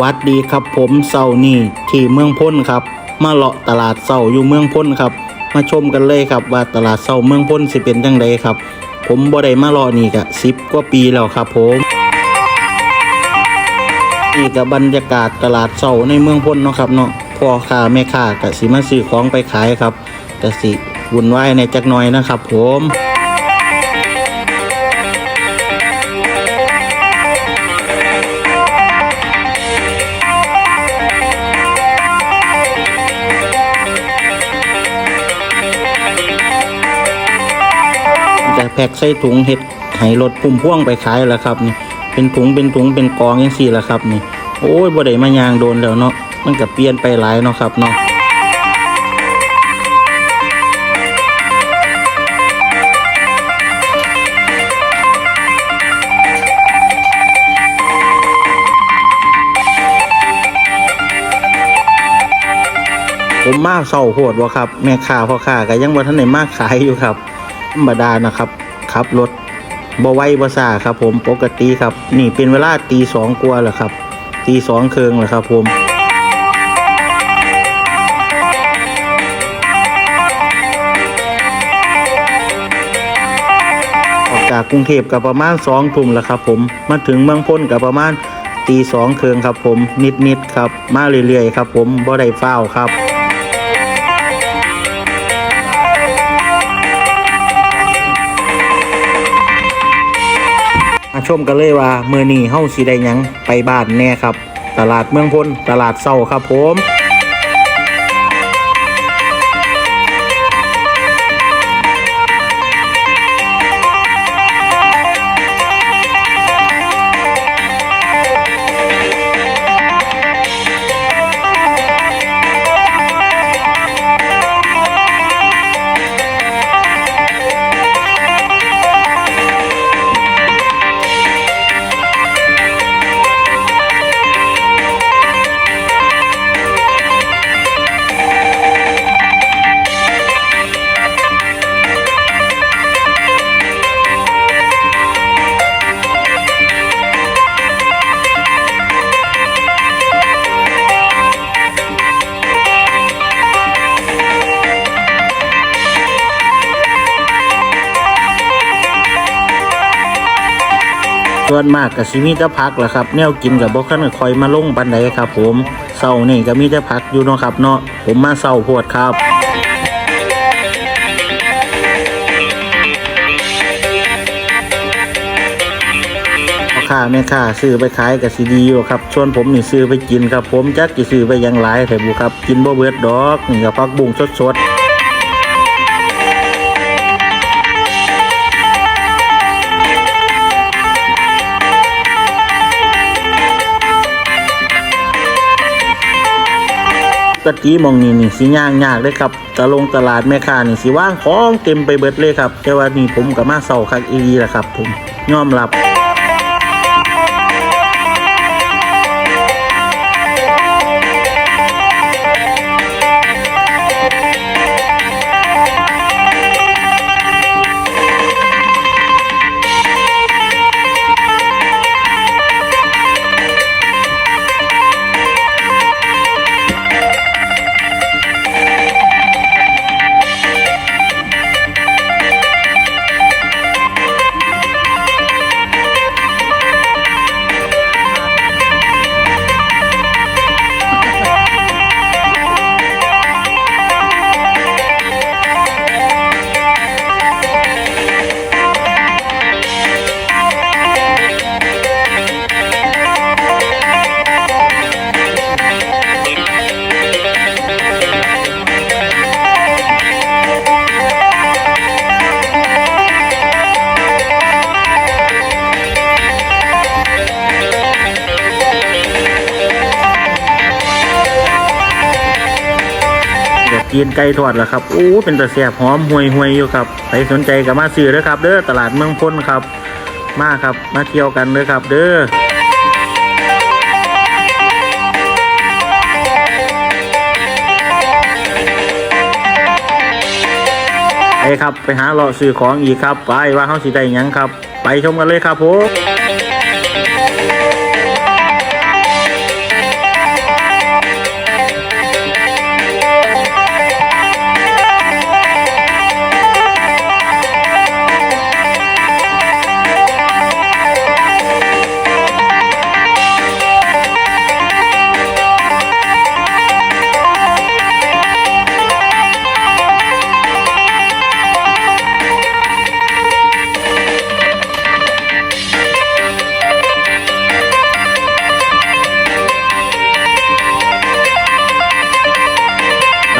วัสดีครับผมเสาร์นี่ที่เมืองพ้นครับ มาเลาะตลาดเสาอยู่เมืองพ้นครับ มาชมกันเลยครับว่าตลาดเสาเมืองพ้นสิเป็นจังไดครับ ผมบ่ได้มาเลาะนี่กะสิบกว่าปีแล้วครับผมนี่กับบรรยากาศตลาดเสาในเมืองพ้นเนาะครับเนาะพ่อค้าแม่ค้ากะสิมาซื้อของไปขายครับกะสิวุ่นวายในจักหน่อยนะครับผม จะแพ็กใส่ถุงเห็ดให้รถพุ่มพ่วงไปขายแล้วครับนี่เป็นถุงเป็นถุงเป็นกองยังสี่ละครับนี่โอ้ยบ่ได้มายางโดนแล้วเนาะมันก็เปลี่ยนไปหลายเนาะครับเนาะผมมาเศร้าโหดวะครับ แม่ค้าพ่อค้าก็ยังบ่ทันได้มาขายอยู่ครับ รรมดานะครับขับรถบ่ไวบ่ซ่าครับ ผมปกติครับ นี่เป็นเวลาตีสองกว่าแล้วครับตีสองเครึ่งแล้วครับ ผมออกจากกรุงเทพกับประมาณสองทุ่มแล้วครับ ผมมาถึงเมืองพ้นกับประมาณตีสองเครึ่งครับ ผมนิดๆครับ มาเรื่อยๆครับ ผมบ่ได้เฝ้าครับ ชมกันเลยว่าเมื่อนี้เฮาสิได้หยังไปบ้านแน่ครับ ตลาดเมืองพลตลาดเศร้าครับผม ส่วนมากก็สิมีแต่พักแหละครับแนวกินกับบ่คันได้คอยมาลงปานใดครับ ผมเศร้านี่ก็มีแต่พักอยู่เนาะครับเนาะผมมาเศร้าโพดครับพ่อค้าแม่ค้าซื้อไปขายกับซีดีอยู่ครับส่วนผมนี่ซื้อไปกินครับ ผมจักจะซื้อไปยังหลายแต่บุครับ กินบ่เบิดดอกนี่กับพักบุ้งสดๆ กะทิหมองนี่นี่สิย่างยากเลยครับตะลงตลาดแม่ค้านี่สิว่างของเต็มไปเบิดเลยครับ แต่ว่านี่ผมก็มาเศร้าคักอีหลีแหละครับ ผมยอมรับ อยากกินไก่ทอดเหรอครับโอ้เป็นตะแสบหอมห่วยห่วยอยู่ครับใครสนใจก็มาซื้อเด้อครับ เด้อตลาดเมืองพ้นครับ มาครับมาเที่ยวกันเด้อครับ เด้อไปครับไปหาเลาะซื้อของอีกครับ ไปว่าเขาสิได้ยังครับ ไปชมกันเลยครับผม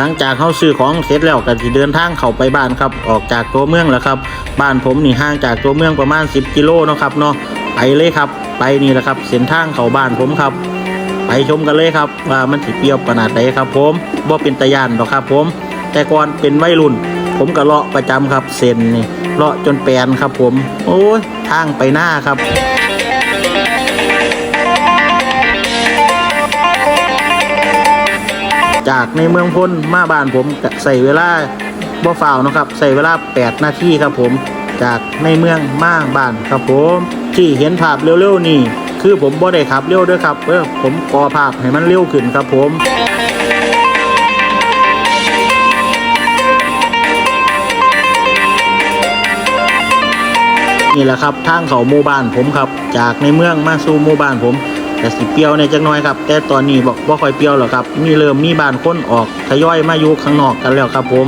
ลังจากเขาซื้อของเสร็จแล้วก็สิเดินทางเข้าไปบ้านครับ ออกจากตัวเมืองแล้วครับ บ้านผมนี่ห่างจากตัวเมืองประมาณ 10 กิโลนะครับเนาะไปเลยครับ ไปนี่แหละครับเส้นทางเข้าบ้านผมครับ ไปชมกันเลยครับ ว่ามันสิเปรี้ยวขนาดไหนครับผมบ่เป็นตะยานหรอกครับ ผม แต่ก่อนเป็นวัยรุ่น ผมก็เลาะประจำครับเส้นนี่เลาะจนแปลนครับผม โอ้ยทางไปหน้าครับ จากในเมืองพ้นมาบ้านผมใส่เวลาบ่ฝ่าวนะครับใส่เวลา 8 นาทีครับผมจากในเมืองมาบ้านครับผมที่เห็นภาพเร็วๆนี่คือผมบ่ได้ขับเร็วด้วยครับเออผมกอภาพให้มันเร็วขึ้นครับผมนี่แหละครับทางเขาหมู่บ้านผมครับ จากในเมืองมาสู่หมู่บ้านผม แต่สิเปรียวในจักน้อยครับแต่ตอนนี้บอกว่าค่อยเปรียวหรอกครับ มีเริ่มมีบานค้นออกทยอยมาอยู่ข้างนอกกันแล้วครับ ผม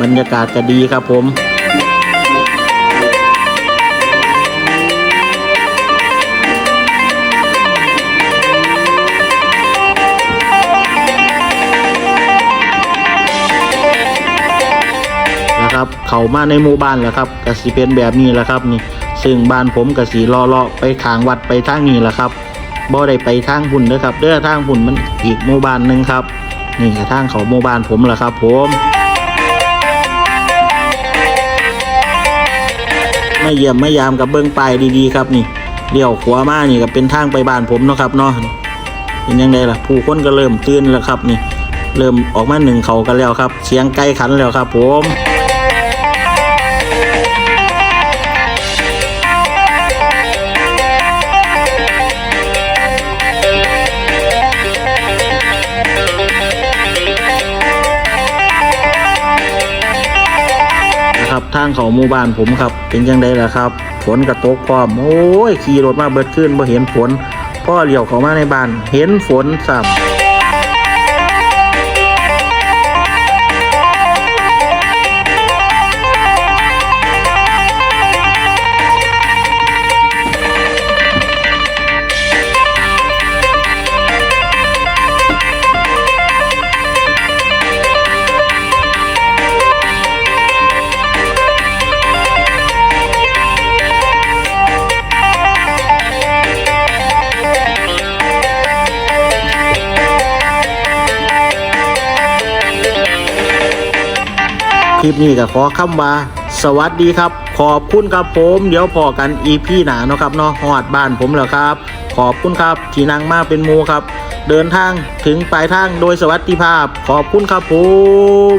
บรรยากาศก็ดีครับผมนะครับเขามาในหมู่บ้านแล้วครับกสิเป็นแบบนี้แหละครับนี่ซึ่งบ้านผมกสิรอเลาะไปทางวัดไปทางนี้แหละครับ บ่ได้ไปทางหุ่นเด้อครับ เด้อทางหุ่นมันอีกหมู่บ้านหนึ่งครับ นี่ทางเขาหมู่บ้านผมแหละครับ ผมมาเยี่ยมมายามกับเบิ้องปลายดีๆครับนี่เลี้ยวขวามานี่ก็เป็นทางไปบ้านผมเนาะครับเนาะเป็นยังไงล่ะ ผู้คนก็เริ่มตื่นแล้วครับนี่ เริ่มออกมาหนึ่งเขากันแล้วครับ เสียงไก่ขันแล้วครับ ผมางเขาหมู่บ้านผมครับ เป็นยังไงล่ะครับฝนกระตกพร้อม โอ้ยขี่รถมาเบิดขึ้นบ่เห็นฝนพ่อเลี้ยวเขามาในบ้าน เห็นฝนสับ คลิปนี้ก็ขอคำว่า สวัสดีครับ ขอบคุณครับผม เดี๋ยวพอกันอีพีหนาเนาะครับเนาะหอดบ้านผมแล้วครับ ขอบคุณครับ ที่นั่งมาเป็นมูครับ เดินทางถึงปลายทางโดยสวัสดิภาพ ขอบคุณครับผม